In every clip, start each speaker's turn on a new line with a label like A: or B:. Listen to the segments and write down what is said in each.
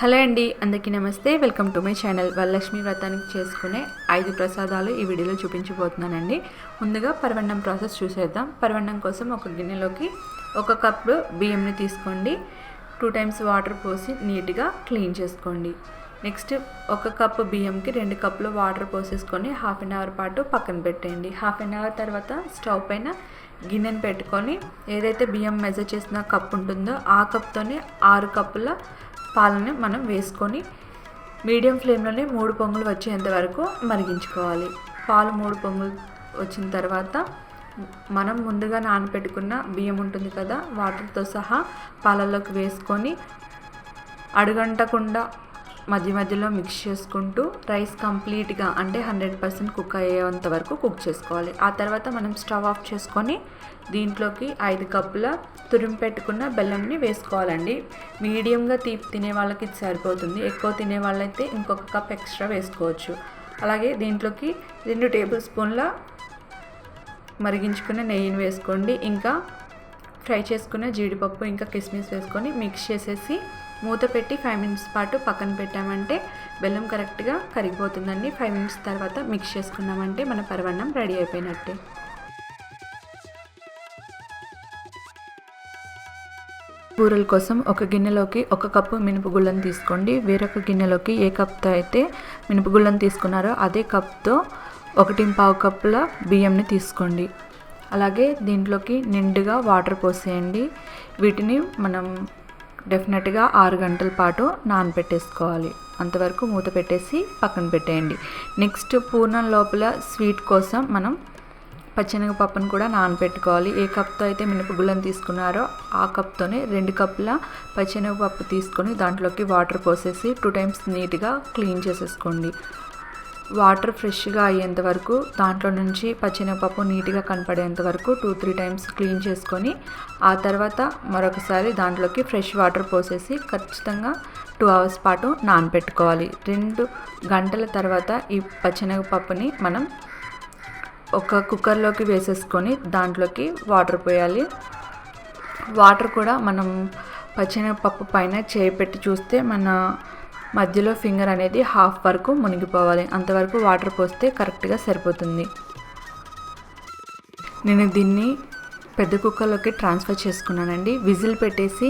A: Hello అండి అందరికీ నమస్తే. Welcome to my channel Varalakshmi వ్రతానికి చేసుకునే ఐదు ప్రసాదాలు ఈ వీడియోలో చూపించబోతున్నానండి. ముందుగా పరవన్నం ప్రాసెస్ చూసేద్దాం. పరవన్నం కోసం ఒక గిన్నెలోకి ఒక కప్పు బియ్యంని తీసుకోండి. టూ టైమ్స్ వాటర్ పోసి నీట్గా క్లీన్ చేసుకోండి. నెక్స్ట్ ఒక కప్పు బియ్యంకి రెండు కప్పులు వాటర్ పోసేసుకొని హాఫ్ అన్ అవర్ పాటు పక్కన పెట్టేయండి. హాఫ్ అన్ అవర్ తర్వాత స్టవ్ పైన గిన్నెని పెట్టుకొని ఏదైతే బియ్యం మెజర్ చేసిన కప్ ఉంటుందో ఆ కప్తోనే ఆరు కప్పుల పాలని మనం వేసుకొని మీడియం ఫ్లేమ్లోనే మూడు పొంగులు వచ్చేంత వరకు మరిగించుకోవాలి. పాలు మూడు పొంగులు వచ్చిన తర్వాత మనం ముందుగా నానబెట్టుకున్న బియ్యం ఉంటుంది కదా వాటర్తో సహా పాలల్లోకి వేసుకొని అడుగంటకుండా మధ్య మధ్యలో మిక్స్ చేసుకుంటూ రైస్ కంప్లీట్గా అంటే హండ్రెడ్ పర్సెంట్ కుక్ అయ్యేంత వరకు కుక్ చేసుకోవాలి. ఆ తర్వాత మనం స్టవ్ ఆఫ్ చేసుకొని దీంట్లోకి ఐదు కప్పుల తురిమి పెట్టుకున్న బెల్లంని వేసుకోవాలండి. మీడియంగా తీపి తినే వాళ్ళకి ఇది సరిపోతుంది. ఎక్కువ తినే వాళ్ళైతే ఇంకొక కప్ ఎక్స్ట్రా వేసుకోవచ్చు. అలాగే దీంట్లోకి రెండు టేబుల్ స్పూన్ల మరిగించుకున్న నెయ్యిని వేసుకోండి. ఇంకా ఫ్రై చేసుకున్న జీడిపప్పు ఇంకా కిస్మిస్ వేసుకొని మిక్స్ చేసేసి మూత పెట్టి ఫైవ్ మినిట్స్ పాటు పక్కన పెట్టామంటే బెల్లం కరెక్ట్గా కరిగిపోతుందండి. ఫైవ్ మినిట్స్ తర్వాత మిక్స్ చేసుకున్నామంటే మన పరవన్నం రెడీ అయిపోయినట్టే. కూరల కోసం ఒక గిన్నెలోకి ఒక కప్పు మినపగుళ్ళను తీసుకోండి. వేరొక గిన్నెలోకి ఏ కప్తో అయితే మినపగుళ్ళను తీసుకున్నారో అదే కప్తో ఒకటి పావు కప్పుల బియ్యంని తీసుకోండి. అలాగే దీంట్లోకి నిండుగా వాటర్ పోసేయండి. వీటిని మనం డెఫినెట్గా ఆరు గంటల పాటు నానబెట్టేసుకోవాలి అంతవరకు మూత పెట్టేసి పక్కన పెట్టేయండి. నెక్స్ట్ పూర్ణం లోపల స్వీట్ కోసం మనం పచ్చనగపప్పును కూడా నానబెట్టుకోవాలి ఏ కప్తో అయితే మినపగుళ్ళను తీసుకున్నారో ఆ కప్తోనే రెండు కప్పుల పచ్చనగపప్పు తీసుకొని దాంట్లోకి వాటర్ పోసేసి టూ టైమ్స్ నీట్గా క్లీన్ చేసేసుకోండి. వాటర్ ఫ్రెష్గా అయ్యేంత వరకు దాంట్లో నుంచి పచ్చినపప్పు నీట్గా కనపడేంత వరకు టూ త్రీ టైమ్స్ క్లీన్ చేసుకొని ఆ తర్వాత మరొకసారి దాంట్లోకి ఫ్రెష్ వాటర్ పోసేసి ఖచ్చితంగా టూ అవర్స్ పాటు నానబెట్టుకోవాలి రెండు గంటల తర్వాత ఈ పచ్చినపప్పుని మనం ఒక కుక్కర్లోకి వేసేసుకొని దాంట్లోకి వాటర్ పోయాలి. వాటర్ కూడా మనం పచ్చినపప్పు పైన చేయి పెట్టి చూస్తే మన మధ్యలో ఫింగర్ అనేది హాఫ్ వరకు మునిగిపోవాలి. అంతవరకు వాటర్ పోస్తే కరెక్ట్గా సరిపోతుంది. నేను దీన్ని పెద్ద కుక్కర్లోకి ట్రాన్స్ఫర్ చేసుకున్నానండి. విజిల్ పెట్టేసి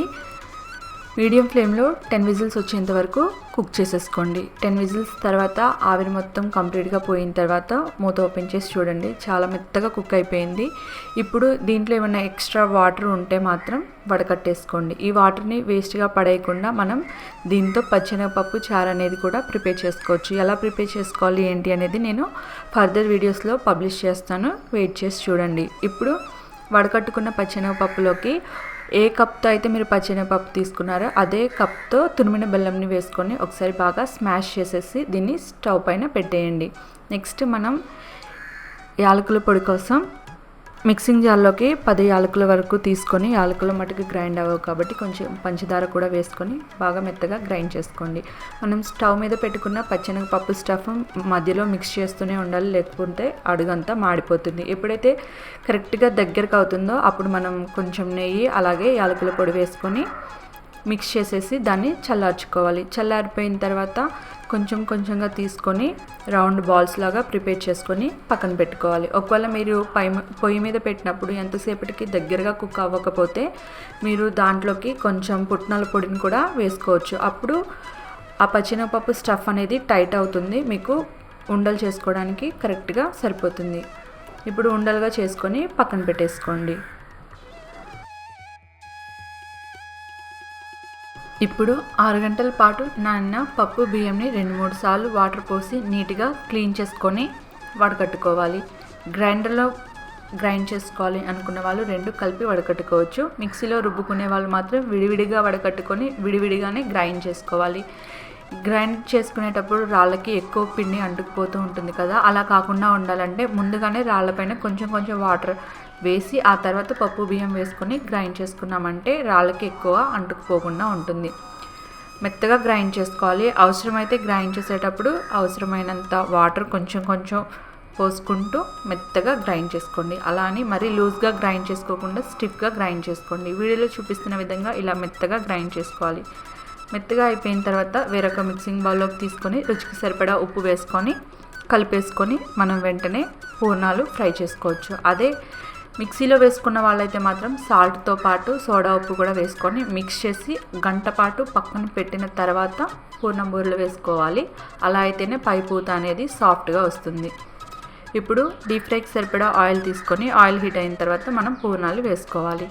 A: మీడియం ఫ్లేమ్లో టెన్ విజిల్స్ వచ్చేంత వరకు కుక్ చేసేసుకోండి. టెన్ విజిల్స్ తర్వాత ఆవిరి మొత్తం కంప్లీట్గా పోయిన తర్వాత మూత ఓపెన్ చేసి చూడండి. చాలా మెత్తగా కుక్ అయిపోయింది. ఇప్పుడు దీంట్లో ఏమైనా ఎక్స్ట్రా వాటర్ ఉంటే మాత్రం వడకట్టేసుకోండి. ఈ వాటర్ని వేస్ట్గా పడేయకుండా మనం దీంతో పచ్చెనగపప్పు చారు అనేది కూడా ప్రిపేర్ చేసుకోవచ్చు. ఎలా ప్రిపేర్ చేసుకోవాలి ఏంటి అనేది నేను ఫర్దర్ వీడియోస్లో పబ్లిష్ చేస్తాను. వెయిట్ చేసి చూడండి. ఇప్పుడు వడకట్టుకున్న పచ్చెనగపప్పులోకి ఏ కప్తో అయితే మీరు పచ్చినపప్పు తీసుకున్నారో అదే కప్తో తురిమిన బెల్లంని వేసుకొని ఒకసారి బాగా స్మాష్ చేసేసి దీన్ని స్టవ్ పైన పెట్టేయండి. నెక్స్ట్ మనం యాలకుల పొడి కోసం మిక్సింగ్ జార్లోకి పది యాలకుల వరకు తీసుకొని యాలకుల మటుకు గ్రైండ్ అవ్వవు కాబట్టి కొంచెం పంచదార కూడా వేసుకొని బాగా మెత్తగా గ్రైండ్ చేసుకోండి. మనం స్టవ్ మీద పెట్టుకున్న పచ్చెనగపప్పు స్టఫ్ మధ్యలో మిక్స్ చేస్తూనే ఉండాలి లేకపోతే అడుగంతా మాడిపోతుంది. ఎప్పుడైతే కరెక్ట్గా దగ్గరకు అవుతుందో అప్పుడు మనం కొంచెం నెయ్యి అలాగే యాలకుల పొడి వేసుకొని మిక్స్ చేసేసి దాన్ని చల్లార్చుకోవాలి. చల్లారిపోయిన తర్వాత కొంచెం కొంచెంగా తీసుకొని రౌండ్ బాల్స్ లాగా ప్రిపేర్ చేసుకొని పక్కన పెట్టుకోవాలి. ఒకవేళ మీరు పై పొయ్యి మీద పెట్టినప్పుడు ఎంతసేపటికి దగ్గరగా కుక్ అవ్వకపోతే మీరు దాంట్లోకి కొంచెం పుట్నాల పొడిని కూడా వేసుకోవచ్చు. అప్పుడు ఆ పచ్చినపప్పు స్టఫ్ అనేది టైట్ అవుతుంది. మీకు ఉండలు చేసుకోవడానికి కరెక్ట్గా సరిపోతుంది. ఇప్పుడు ఉండలుగా చేసుకొని పక్కన పెట్టేసుకోండి. ఇప్పుడు ఆరు గంటల పాటు నాన్న పప్పు బియ్యంని రెండు మూడు సార్లు వాటర్ పోసి నీట్గా క్లీన్ చేసుకొని వడకట్టుకోవాలి. గ్రైండర్లో గ్రైండ్ చేసుకోవాలి అనుకున్న వాళ్ళు రెండు కలిపి వడకట్టుకోవచ్చు. మిక్సీలో రుబ్బుకునే వాళ్ళు మాత్రం విడివిడిగా వడకట్టుకొని విడివిడిగానే గ్రైండ్ చేసుకోవాలి. గ్రైండ్ చేసుకునేటప్పుడు రాళ్ళకి ఎక్కువ పిండి అంటుకుపోతూ ఉంటుంది కదా అలా కాకుండా ఉండాలంటే ముందుగానే రాళ్ళపైన కొంచెం కొంచెం వాటర్ వేసి ఆ తర్వాత పప్పు బియ్యం వేసుకొని గ్రైండ్ చేసుకున్నామంటే రాళ్ళకి ఎక్కువ అంటుకుపోకుండా ఉంటుంది. మెత్తగా గ్రైండ్ చేసుకోవాలి. అవసరమైతే గ్రైండ్ చేసేటప్పుడు అవసరమైనంత వాటర్ కొంచెం కొంచెం పోసుకుంటూ మెత్తగా గ్రైండ్ చేసుకోండి. అలా అని మరీ లూజ్గా గ్రైండ్ చేసుకోకుండా స్టిఫ్గా గ్రైండ్ చేసుకోండి. వీడియోలో చూపిస్తున్న విధంగా ఇలా మెత్తగా గ్రైండ్ చేసుకోవాలి. మెత్తగా అయిపోయిన తర్వాత వేరొక మిక్సింగ్ బౌల్లోకి తీసుకొని రుచికి సరిపడా ఉప్పు వేసుకొని కలిపేసుకొని మనం వెంటనే పూర్ణాలు ఫ్రై చేసుకోవచ్చు. అదే మిక్సీలో వేసుకున్న వాళ్ళైతే మాత్రం సాల్ట్తో పాటు సోడా ఉప్పు కూడా వేసుకొని మిక్స్ చేసి గంట పాటు పక్కన పెట్టిన తర్వాత పూర్ణం బూరెలు వేసుకోవాలి. అలా అయితేనే పై పూత అనేది సాఫ్ట్గా వస్తుంది. ఇప్పుడు డీప్ ఫ్రైకి సరిపడా ఆయిల్ తీసుకొని ఆయిల్ హీట్ అయిన తర్వాత మనం పూర్ణాలు వేసుకోవాలి.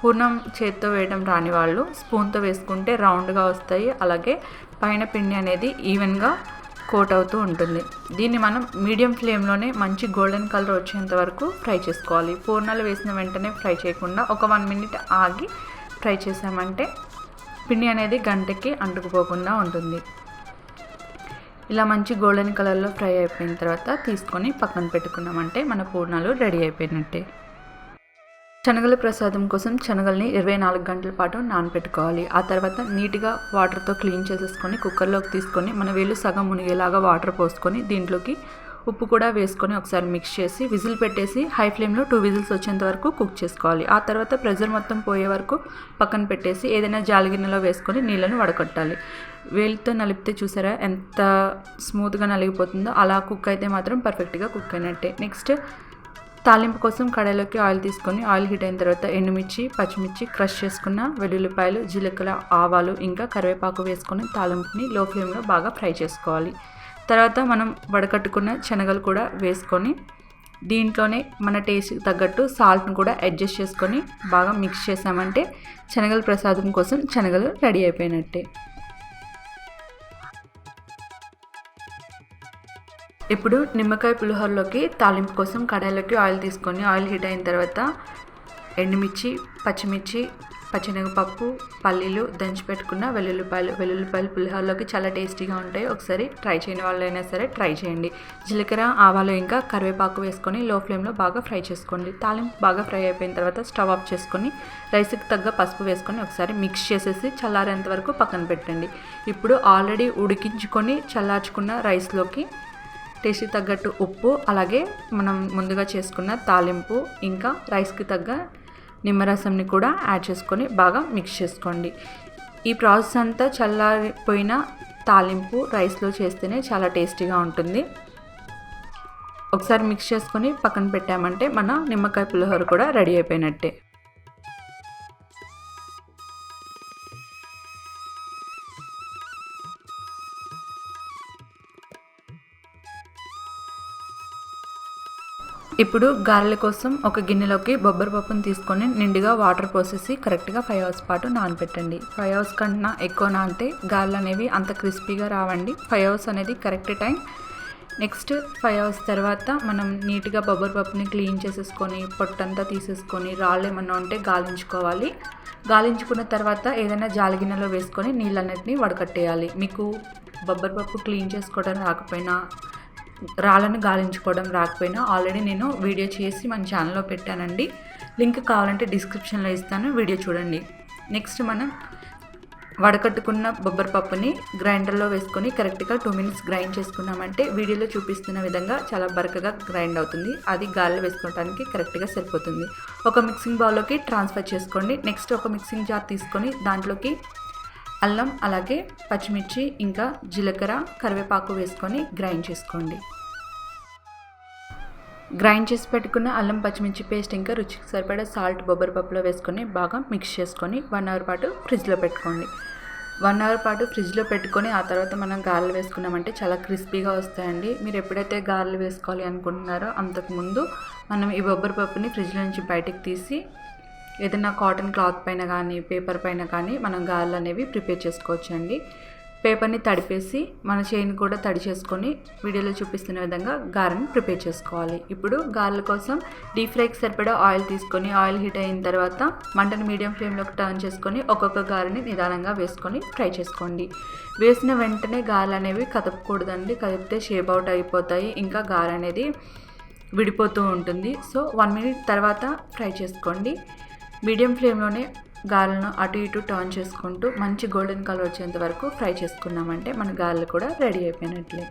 A: పూర్ణం చేత్తో వేయడం రాని వాళ్ళు స్పూన్తో వేసుకుంటే రౌండ్గా వస్తాయి. అలాగే పైన పిండి అనేది ఈవెన్గా కోట్ అవుతూ ఉంటుంది. దీన్ని మనం మీడియం ఫ్లేమ్లోనే మంచి గోల్డెన్ కలర్ వచ్చేంత వరకు ఫ్రై చేసుకోవాలి. పూర్ణాలు వేసిన వెంటనే ఫ్రై చేయకుండా ఒక వన్ మినిట్ ఆగి ఫ్రై చేసామంటే పిండి అనేది గంటకి అంటుకుపోకుండా ఉంటుంది. ఇలా మంచి గోల్డెన్ కలర్లో ఫ్రై అయిపోయిన తర్వాత తీసుకొని పక్కన పెట్టుకున్నామంటే మన పూర్ణాలు రెడీ అయిపోయినట్టే. శనగల ప్రసాదం కోసం శనగల్ని ఇరవై నాలుగు గంటల పాటు నానబెట్టుకోవాలి ఆ తర్వాత నీట్గా వాటర్తో క్లీన్ చేసేసుకొని కుక్కర్లోకి తీసుకొని మన వేలు సగం మునిగేలాగా వాటర్ పోసుకొని దీంట్లోకి ఉప్పు కూడా వేసుకొని ఒకసారి మిక్స్ చేసి విజిల్ పెట్టేసి హై ఫ్లేమ్లో టూ విజిల్స్ వచ్చేంత వరకు కుక్ చేసుకోవాలి. ఆ తర్వాత ప్రెజర్ మొత్తం పోయే వరకు పక్కన పెట్టేసి ఏదైనా జాలిగిన్నెలో వేసుకొని నీళ్ళను వడకట్టాలి వేలితో నలిపితే చూసారా ఎంత స్మూత్గా నలిగిపోతుందో? అలా కుక్ అయితే మాత్రం పర్ఫెక్ట్గా కుక్ అయినట్టే. నెక్స్ట్ తాలింపు కోసం కడాయిలోకి ఆయిల్ తీసుకొని ఆయిల్ హీట్ అయిన తర్వాత ఎండుమిర్చి పచ్చిమిర్చి క్రష్ చేసుకున్న వెల్లుల్లిపాయలు జీలకర్ర ఆవాలు ఇంకా కరివేపాకు వేసుకొని తాలింపుని లో ఫ్లేమ్లో బాగా ఫ్రై చేసుకోవాలి. తర్వాత మనం వడకట్టుకున్న శనగలు కూడా వేసుకొని దీంట్లోనే మన టేస్ట్ తగ్గట్టు సాల్ట్ని కూడా అడ్జస్ట్ చేసుకొని బాగా మిక్స్ చేసామంటే శనగల ప్రసాదం కోసం శనగలు రెడీ అయిపోయినట్టే. ఇప్పుడు నిమ్మకాయ పులిహోరలోకి తాలింపు కోసం కడాయిలోకి ఆయిల్ తీసుకొని ఆయిల్ హీట్ అయిన తర్వాత ఎండుమిర్చి పచ్చిమిర్చి పచ్చినగపప్పు పల్లీలు దంచి పెట్టుకున్న వెల్లుల్లిపాయలు. వెల్లుల్లిపాయలు పులిహోరలోకి చాలా టేస్టీగా ఉంటాయి. ఒకసారి ట్రై చేయని వాళ్ళైనా సరే ట్రై చేయండి. జీలకర్ర ఆవాలు ఇంకా కరివేపాకు వేసుకొని లో ఫ్లేమ్లో బాగా ఫ్రై చేసుకోండి. తాలింపు బాగా ఫ్రై అయిపోయిన తర్వాత స్టవ్ ఆఫ్ చేసుకొని రైస్కి తగ్గ పసుపు వేసుకొని ఒకసారి మిక్స్ చేసేసి చల్లారేంత వరకు పక్కన పెట్టండి. ఇప్పుడు ఆల్రెడీ ఉడికించుకొని చల్లార్చుకున్న రైస్లోకి టేస్ట్కి తగ్గట్టు ఉప్పు అలాగే మనం ముందుగా చేసుకున్న తాలింపు ఇంకా రైస్కి తగ్గ నిమ్మరసంని కూడా యాడ్ చేసుకొని బాగా మిక్స్ చేసుకోండి. ఈ ప్రాసెస్ అంతా చల్లారిపోయిన తాలింపు రైస్లో చేస్తేనే చాలా టేస్టీగా ఉంటుంది. ఒకసారి మిక్స్ చేసుకొని పక్కన పెట్టామంటే మన నిమ్మకాయ పులిహోర కూడా రెడీ అయిపోయినట్టే. ఇప్పుడు గారెల కోసం ఒక గిన్నెలోకి బొబ్బరి పప్పును తీసుకొని నిండుగా వాటర్ పోసేసి కరెక్ట్గా ఫైవ్ అవర్స్ పాటు నానబెట్టండి. ఫైవ్ అవర్స్ కన్నా ఎక్కువ నానితే గారెలు అనేవి అంత క్రిస్పీగా రావండి. ఫైవ్ అవర్స్ అనేది correct time. Next five hours తర్వాత మనం నీట్గా బొబ్బరి పప్పుని క్లీన్ చేసేసుకొని పొట్టంతా తీసేసుకొని రాళ్ళు ఏమన్నా ఉంటే గాలించుకోవాలి. గాలించుకున్న తర్వాత ఏదైనా జాలిగిన్నెలో వేసుకొని నీళ్ళన్నిటిని వడకట్టేయాలి. మీకు బొబ్బరి పప్పు క్లీన్ చేసుకోవడం రాకపోయినా రాళ్ళను గాలించుకోవడం రాకపోయినా ఆల్రెడీ నేను వీడియో చేసి మన ఛానల్లో పెట్టానండి. లింక్ కావాలంటే డిస్క్రిప్షన్లో ఇస్తాను. వీడియో చూడండి. నెక్స్ట్ మనం వడకట్టుకున్న బొబ్బరి పప్పుని గ్రైండర్లో వేసుకొని కరెక్ట్గా టూ మినిట్స్ గ్రైండ్ చేసుకున్నామంటే వీడియోలో చూపిస్తున్న విధంగా చాలా బరకగా గ్రైండ్ అవుతుంది. అది గాలిలో వేసుకోవడానికి కరెక్ట్గా సరిపోతుంది. ఒక మిక్సింగ్ బౌల్లోకి ట్రాన్స్ఫర్ చేసుకోండి. నెక్స్ట్ ఒక మిక్సింగ్ జార్ తీసుకొని దాంట్లోకి అల్లం అలాగే పచ్చిమిర్చి ఇంకా జీలకర్ర కరివేపాకు వేసుకొని గ్రైండ్ చేసుకోండి. గ్రైండ్ చేసి పెట్టుకున్న అల్లం పచ్చిమిర్చి పేస్ట్ ఇంకా రుచికి సరిపడా సాల్ట్ బొబ్బరి పప్పులో వేసుకొని బాగా మిక్స్ చేసుకొని వన్ అవర్ పాటు ఫ్రిడ్జ్లో పెట్టుకోండి. వన్ అవర్ పాటు ఫ్రిడ్జ్లో పెట్టుకొని ఆ తర్వాత మనం గారెలు వేసుకున్నామంటే చాలా క్రిస్పీగా వస్తాయండి. మీరు ఎప్పుడైతే గారెలు వేసుకోవాలి అనుకుంటున్నారో అంతకుముందు మనం ఈ బొబ్బరి పప్పుని ఫ్రిడ్జ్లో నుంచి బయటకు తీసి ఏదైనా కాటన్ క్లాత్ పైన కానీ పేపర్ పైన కానీ మనం గారెలు అనేవి ప్రిపేర్ చేసుకోవచ్చు అండి పేపర్ని తడిపేసి మన చైన్ కూడా తడి చేసుకొని వీడియోలో చూపిస్తున్న విధంగా గారెని ప్రిపేర్ చేసుకోవాలి. ఇప్పుడు గారెల కోసం డీప్ ఫ్రైకి సరిపడా ఆయిల్ తీసుకొని ఆయిల్ హీట్ అయిన తర్వాత మంటను మీడియం ఫ్లేమ్లోకి టర్న్ చేసుకొని ఒక్కొక్క గారెని నిదానంగా వేసుకొని ఫ్రై చేసుకోండి. వేసిన వెంటనే గారెలు అనేవి కదపకూడదండి. కదిపితే షేప్ అవుట్ అయిపోతాయి. ఇంకా గారె అనేది విడిపోతూ ఉంటుంది. సో వన్ మినిట్ తర్వాత ఫ్రై చేసుకోండి. మీడియం ఫ్లేమ్లోనే గారెలను అటు ఇటు టర్న్ చేసుకుంటూ మంచి గోల్డెన్ కలర్ వచ్చేంత వరకు ఫ్రై చేసుకున్నామంటే మన గారెలు కూడా రెడీ అయిపోయినట్లే.